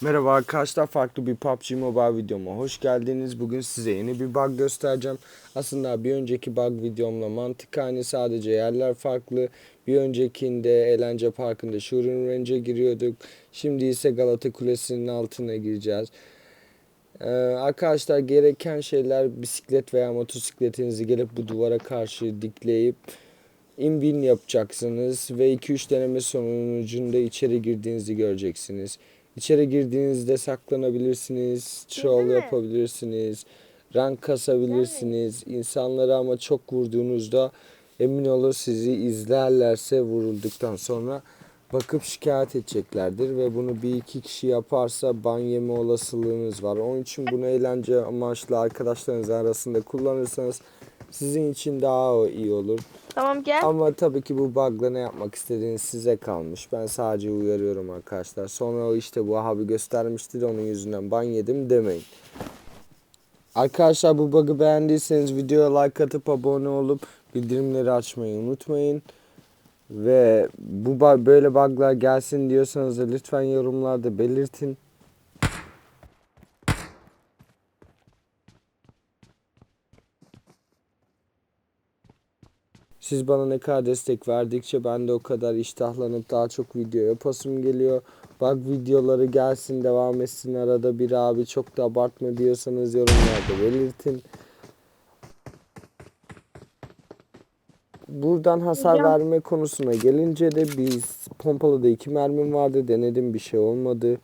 Merhaba arkadaşlar farklı bir PUBG Mobile videoma hoş geldiniz. Bugün size yeni bir bug göstereceğim. Aslında bir önceki bug videomla mantık aynı sadece yerler farklı. Bir öncekinde eğlence parkında Shooting Range'e giriyorduk. Şimdi ise Galata Kulesi'nin altına gireceğiz. Ee, arkadaşlar gereken şeyler bisiklet veya motosikletinizi gelip bu duvara karşı dikleyip inbin yapacaksınız ve 2-3 deneme sonucunda içeri girdiğinizi göreceksiniz. İçeri girdiğinizde saklanabilirsiniz, troll yapabilirsiniz, rank kasabilirsiniz. İnsanlara ama çok vurduğunuzda emin olun sizi izlerlerse vurulduktan sonra bakıp şikayet edeceklerdir ve bunu bir iki kişi yaparsa ban yeme olasılığınız var. Onun için bunu eğlence amaçlı arkadaşlarınız arasında kullanırsanız sizin için daha iyi olur. Tamam gel. Ama tabii ki bu bug'la ne yapmak istediğiniz size kalmış. Ben sadece uyarıyorum arkadaşlar. Sonra o işte bu abi göstermişti de onun yüzünden ban yedim demeyin. Arkadaşlar bu bug'ı beğendiyseniz videoya like atıp abone olup bildirimleri açmayı unutmayın. Ve bu böyle bug'lar gelsin diyorsanız da lütfen yorumlarda belirtin. Siz bana ne kadar destek verdikçe ben de o kadar iştahlanıp daha çok video yapasım geliyor. Bak videoları gelsin devam etsin arada bir abi çok da abartma diyorsanız yorumlarda belirtin. Buradan hasar Hocam. verme konusuna gelince de biz pompalıda iki mermim vardı denedim bir şey olmadı.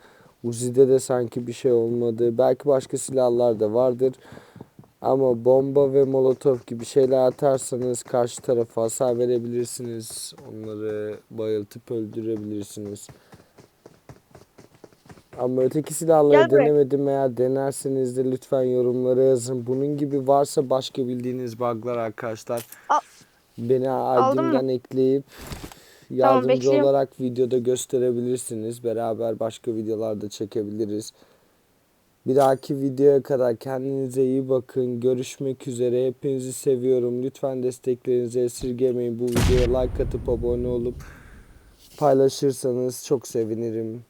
Uzi'de de sanki bir şey olmadı. Belki başka silahlar da vardır. Ama bomba ve molotof gibi şeyler atarsanız karşı tarafa hasar verebilirsiniz. Onları bayıltıp öldürebilirsiniz. Ama öteki silahları Gel denemedim eğer denerseniz de lütfen yorumlara yazın. Bunun gibi varsa başka bildiğiniz bug'lar arkadaşlar. Al. Beni? ID'mden ekleyip yardımcı bekliyorum. olarak videoda gösterebilirsiniz. Beraber başka videolarda çekebiliriz. Bir dahaki videoya kadar kendinize iyi bakın. Görüşmek üzere. Hepinizi seviyorum. Lütfen desteklerinizi esirgemeyin. Bu videoya like atıp abone olup paylaşırsanız çok sevinirim.